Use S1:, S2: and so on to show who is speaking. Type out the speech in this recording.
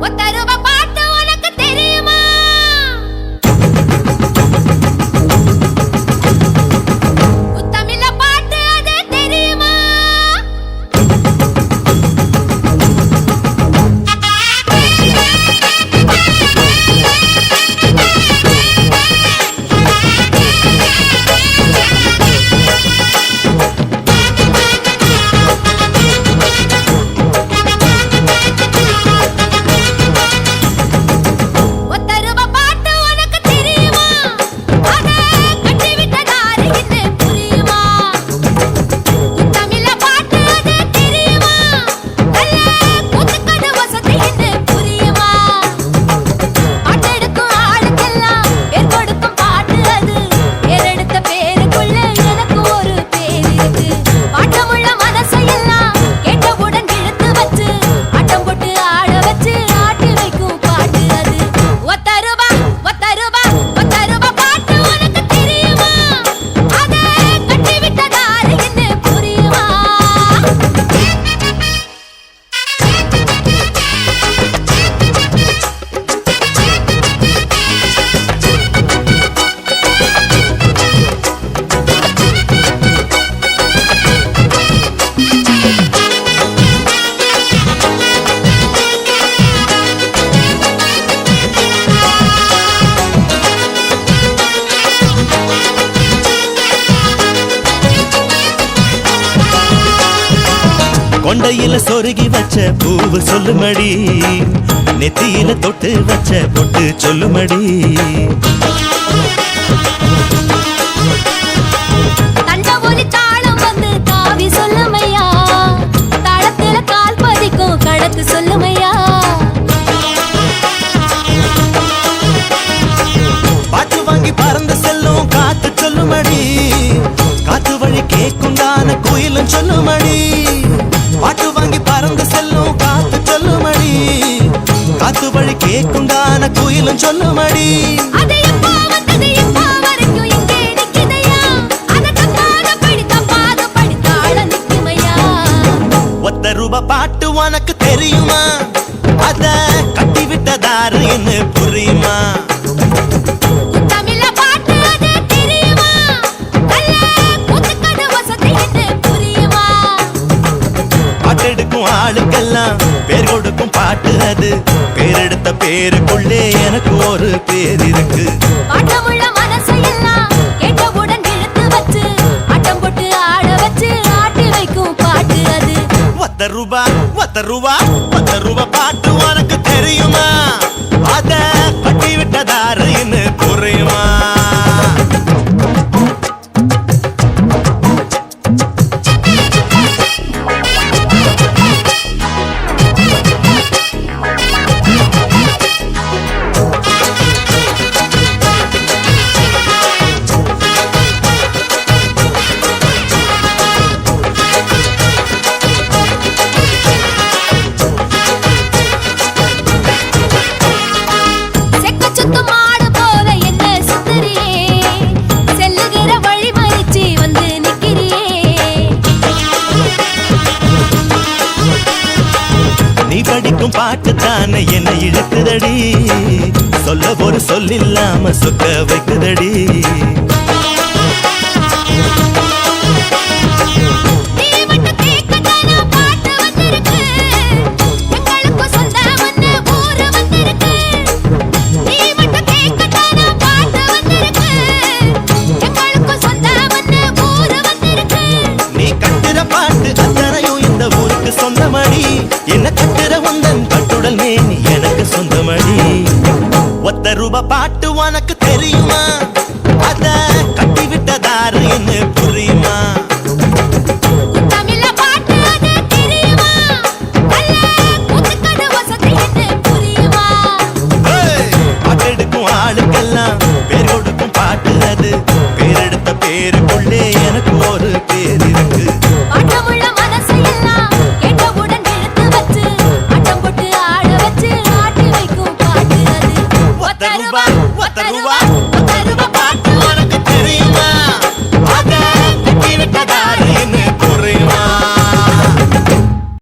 S1: What that about?
S2: கொண்டையில சொருகி வச்ச பூவு சொல்லுமடி. நெத்தியில தொட்டு வச்ச பொட்டு சொல்லுமடி.
S1: சொல்லுமையா?
S2: பாட்டு வாங்கி பறந்து செல்லும் காத்து சொல்லுமடி. காத்து வழி கேக்குண்டான தான கோயிலும் சொல்லுமடி. பாட்டு வாங்கி பறந்து செல்லும் காத்து சொல்லுமடி. காத்து வழி கேட்கும் தான குயிலும் சொல்லுமடி. ஒத்த ரூபா பாட்டு உனக்கு தெரியுமா? அத கட்டி விட்டதாரு என்ன புரியுமா? ஆளுக்கெல்லாம் பேர் கொடுக்கும் பாட்டு அது. பேரெடுத்த பேருக்குள்ளே எனக்கு ஒரு பேர் இருக்கு. ரூபா பத்து ரூபா பத்து ரூபா பாட்டு உனக்கு தெரியுமா? நீ படிக்கும் பாட்டு தானே என்னை இழுக்குதடி. சொல்ல ஒரு சொல்லில்லாம சுக்க வைக்குதடி.
S1: பாட்டு
S2: உனக்கு ரூபா